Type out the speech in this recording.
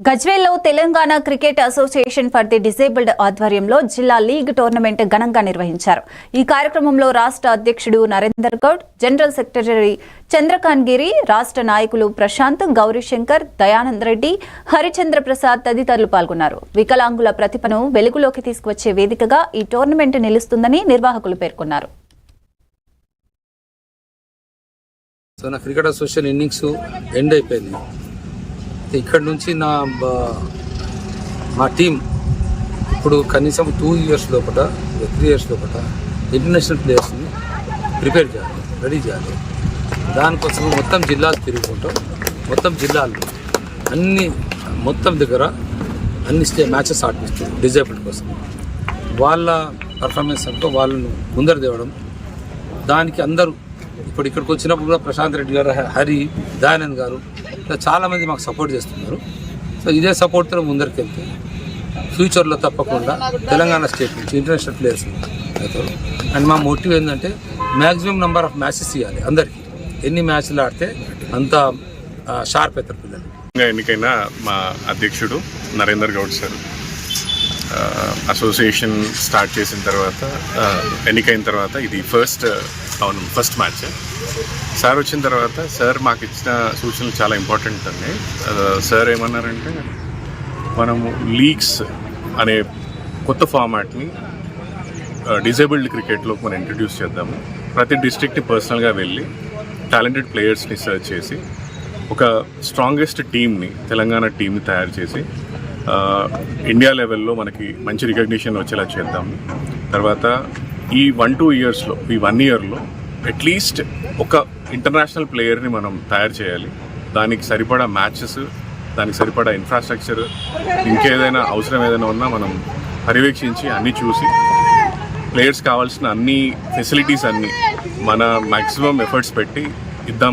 గజ్వేల్లో Telangana cricket association for the disabled ఆధ్వర్యంలో జిల్లా league tournament ఘనంగా నిర్వహించారు. ఈ కార్యక్రమంలో రాష్ట్ర అధ్యక్షుడు నరేందర్ గౌడ్ జనరల్ సెక్రటరీ చంద్రకాంత్ గిరి రాష్ట్ర నాయకులు ప్రశాంత్ గౌరీశంకర్ దయానంద్ రెడ్డి హరిచంద్ర ప్రసాద్ తదితరులు పాల్గొన్నారు. వికలాంగుల ప్రతిభను వెలుగులోకి తీసుకువచ్చే వేదికగా ఈ టోర్నమెంట్ నిలుస్తుందని నిర్వాహకులు పేర్కొన్నారు. సో నా క్రికెట్ అసోసియేషన్ ఇన్నింగ్స్ ఎండ్ అయిపోయింది. ఇక్కడ నుంచి నా మా టీం ఇప్పుడు కనీసం టూ ఇయర్స్ లోపల త్రీ ఇయర్స్ లోపల ఇంటర్నేషనల్ ప్లేయర్స్ని ప్రిపేర్ చేయాలి రెడీ చేయాలి. దానికోసం మొత్తం జిల్లాలు తిరుగుకుంటాం మొత్తం జిల్లాలు అన్ని మొత్తం దగ్గర అన్ని స్టే మ్యాచెస్ ఆడిపిస్తాం డిజేబుల్డ్ కోసం. వాళ్ళ పర్ఫార్మెన్స్ అంతా వాళ్ళను ముందర తేవడం దానికి అందరూ ఇప్పుడు ఇక్కడికి వచ్చినప్పుడు కూడా ప్రశాంత్ రెడ్డి గారు హరి దయానంద్ గారు ఇట్లా చాలామంది మాకు సపోర్ట్ చేస్తున్నారు. సో ఇదే సపోర్ట్తో ముందరికి వెళ్తే ఫ్యూచర్లో తప్పకుండా తెలంగాణ స్టేట్ నుంచి ఇంటర్నేషనల్ ప్లేయర్స్ అవుతారు అండ్ మా మోటివ్ ఏంటంటే మ్యాక్సిమం నెంబర్ ఆఫ్ మ్యాచెస్ ఇవ్వాలి అందరికీ. ఎన్ని మ్యాచ్లు ఆడితే అంత షార్ప్ అవుతారు పిల్లలు. ఇంకా ఎన్నికైన మా అధ్యక్షుడు Narender Goud sir association start చేసిన తర్వాత ఎన్నికైన తర్వాత ఇది ఫస్ట్ అవును ఫస్ట్ మ్యాచ్ సార్ వచ్చిన తర్వాత సార్ మాకు ఇచ్చిన సూచనలు చాలా ఇంపార్టెంట్ అండి. సార్ ఏమన్నారంటే మనము లీగ్స్ అనే కొత్త ఫార్మాట్ని డిజేబుల్డ్ క్రికెట్లోకి మనం ఇంట్రడ్యూస్ చేద్దాము. ప్రతి డిస్ట్రిక్ట్ని పర్సనల్గా వెళ్ళి టాలెంటెడ్ ప్లేయర్స్ని సర్చ్ చేసి ఒక స్ట్రాంగెస్ట్ టీమ్ని తెలంగాణ టీమ్ని తయారు చేసి ఇండియా లెవెల్లో మనకి మంచి రికగ్నిషన్ వచ్చేలా చేద్దాము. తర్వాత ఈ వన్ టూ ఇయర్స్లో ఈ వన్ ఇయర్లో అట్లీస్ట్ ఒక ఇంటర్నేషనల్ ప్లేయర్ని మనం తయారు చేయాలి. దానికి సరిపడా మ్యాచెస్ దానికి సరిపడా ఇన్ఫ్రాస్ట్రక్చర్ ఇంకేదైనా అవసరం ఏదైనా ఉన్నా మనం పర్యవేక్షించి అన్నీ చూసి ప్లేయర్స్ కావాల్సిన అన్ని ఫెసిలిటీస్ అన్నీ మన మ్యాక్సిమం ఎఫర్ట్స్ పెట్టి ఇద్దాం